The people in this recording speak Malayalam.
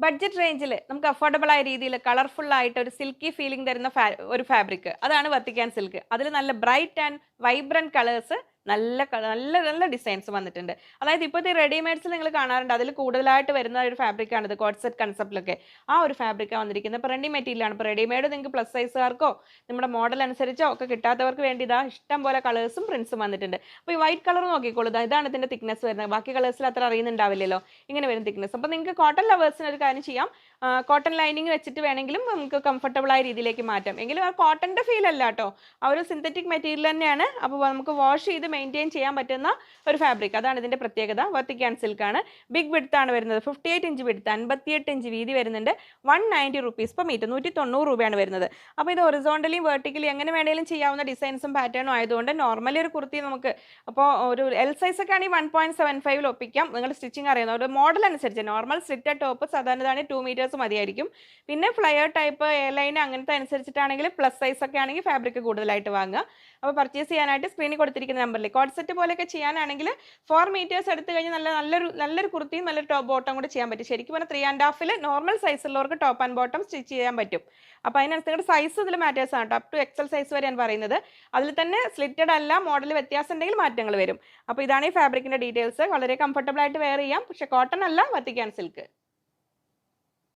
ബഡ്ജറ്റ് റേഞ്ചിൽ നമുക്ക് അഫോർഡബിൾ ആയ രീതിയിൽ കളർഫുൾ ആയിട്ട് ഒരു സിൽക്കി ഫീലിംഗ് തരുന്ന ഒരു ഫാബ്രിക് അതാണ് വത്തിക്കാൻ സിൽക്ക് അതിൽ നല്ല ബ്രൈറ്റ് ആൻഡ് വൈബ്രന്റ് കളേഴ്സ് നല്ല നല്ല നല്ല ഡിസൈൻസ് വന്നിട്ടുണ്ട്. അതായത് ഇപ്പോഴത്തെ റെഡിമെയ്ഡ്സ് നിങ്ങൾ കാണാറുണ്ട്. അതിൽ കൂടുതലായിട്ട് വരുന്ന ഒരു ഫാബ്രിക് ആണ് ഇത് കോട്ട്സെറ്റ് കൺസെപ്റ്റിലൊക്കെ ആ ഒരു ഫാബ്രിക്കാണ് വന്നിരിക്കുന്നത്. ഇപ്പോൾ റെഡി മെറ്റീരിയലാണ് ഇപ്പോൾ റെഡിമെയ്ഡ് നിങ്ങൾക്ക് പ്ലസ് സൈസുകാർക്കോ നമ്മുടെ മോഡൽ അനുസരിച്ചോ ഒക്കെ കിട്ടാത്തവർക്ക് വേണ്ടി ഇതാ ഇഷ്ടം പോലെ കളേഴ്സും പ്രിൻസും വന്നിട്ടുണ്ട്. അപ്പോൾ ഈ വൈറ്റ് കളർ നോക്കിക്കോളൂ. ഇതാ ഇതാണ് ഇതിന്റെ തിക്നെസ് വരുന്നത്. ബാക്കി കളേഴ്സിൽ അത്ര അറിയുന്നുണ്ടാവില്ലല്ലോ. ഇങ്ങനെ വരും തിക്നെസ് അപ്പോൾ നിങ്ങൾക്ക് കോട്ടൺ ലവേഴ്സിന് ഒരു കാര്യം ചെയ്യാം. കോട്ടൺ ലൈനിങ് വെച്ചിട്ട് വേണമെങ്കിലും നമുക്ക് കംഫർട്ടബിൾ ആയ രീതിയിലേക്ക് മാറ്റാം. എങ്കിലും ആ കോട്ടന്റെ ഫീൽ അല്ല കേട്ടോ ആ ഒരു സിന്തറ്റിക് മെറ്റീരിയൽ തന്നെയാണ്. അപ്പോൾ നമുക്ക് വാഷ് ചെയ്ത് മെയിന്റെയിൻ ചെയ്യാൻ പറ്റുന്ന ഒരു ഫാബ്രിക് അതാണ് ഇതിന്റെ പ്രത്യേകത. വത്തിക്കാൻ സിൽക്കാണ് ബിഗ് വിടുത്താണ് വരുന്നത്. ഫിഫ്റ്റി എയ്റ്റ് ഇഞ്ച് വിടുത്ത് അൻപത്തിയെട്ട് ഇഞ്ച് വീതി വരുന്നുണ്ട്. One ninety rupees per metre നൂറ്റി തൊണ്ണൂറ് രൂപയാണ് വരുന്നത്. അപ്പോൾ ഇത് ഒറിസോണ്ടലിയും വെർട്ടിക്കലി എങ്ങനെ വേണേലും ചെയ്യാവുന്ന ഡിസൈൻസും പാറ്റേണും ആയതുകൊണ്ട് നോർമലി ഒരു കുർത്തി നമുക്ക് അപ്പോൾ ഒരു എൽ സൈസ് ഒക്കെ ആണെങ്കിൽ വൺ പോയിന്റ് സെവൻ ഫൈവിൽ ഒപ്പിക്കാം. നിങ്ങൾ സ്റ്റിച്ചിങ് അറിയുന്ന ഒരു മോഡൽ അനുസരിച്ച്. നോർമൽ സ്ലിറ്റഡ് ടോപ്പ് സാധാരണ ടു മീറ്റേഴ്സ് മതിയായിരിക്കും. പിന്നെ ഫ്ലയർ ടൈപ്പ് എ ലൈൻ അങ്ങനത്തെ അനുസരിച്ചിട്ടാണെങ്കിൽ പ്ലസ് സൈസ് ഒക്കെ ആണെങ്കിൽ ഫാബ്രിക് കൂടുതലായിട്ട് വാങ്ങുക. അപ്പോൾ പർച്ചേസ് ചെയ്യാനായിട്ട് സ്ക്രീനിൽ കൊടുത്തിരിക്കുന്ന നമ്പറിൽ കോഡ് സെറ്റ് പോലെയൊക്കെ ചെയ്യാനാണെങ്കിൽ ഫോർ മീറ്റേഴ്സ് എടുത്തു കഴിഞ്ഞാൽ നല്ല നല്ലൊരു നല്ലൊരു കുർത്തിയും നല്ലൊരു ടോപ്പ് ബോട്ടം കൂടെ ചെയ്യാൻ പറ്റും. ശരിക്കും പറഞ്ഞാൽ ത്രീ ആൻഡ് ഹാഫിൽ നോർമൽ സൈസ് ഉള്ളവർക്ക് ടോപ്പ് ആൻഡ് ബോട്ടം സ്റ്റിച്ച് ചെയ്യാൻ പറ്റും. അപ്പോൾ അതിനനുസരിച്ച് നിങ്ങളുടെ സൈസ് ഇതിൽ മാറ്റേഴ്സ് ആണ് അപ് ടു എക്സൽ സൈസ് വരെയാണ് പറയുന്നത്. അതിൽ തന്നെ സ്ലിറ്റഡ് അല്ല മോഡൽ വ്യത്യാസം ഉണ്ടെങ്കിൽ മാറ്റങ്ങൾ വരും. അപ്പോൾ ഇതാണ് ഈ ഫാബ്രിക്കിന്റെ ഡീറ്റെയിൽസ് വളരെ കംഫർട്ടബിൾ ആയിട്ട് വെയർ ചെയ്യാം. പക്ഷേ കോട്ടൺ അല്ല വത്തിക്കാൻ സിൽക്ക്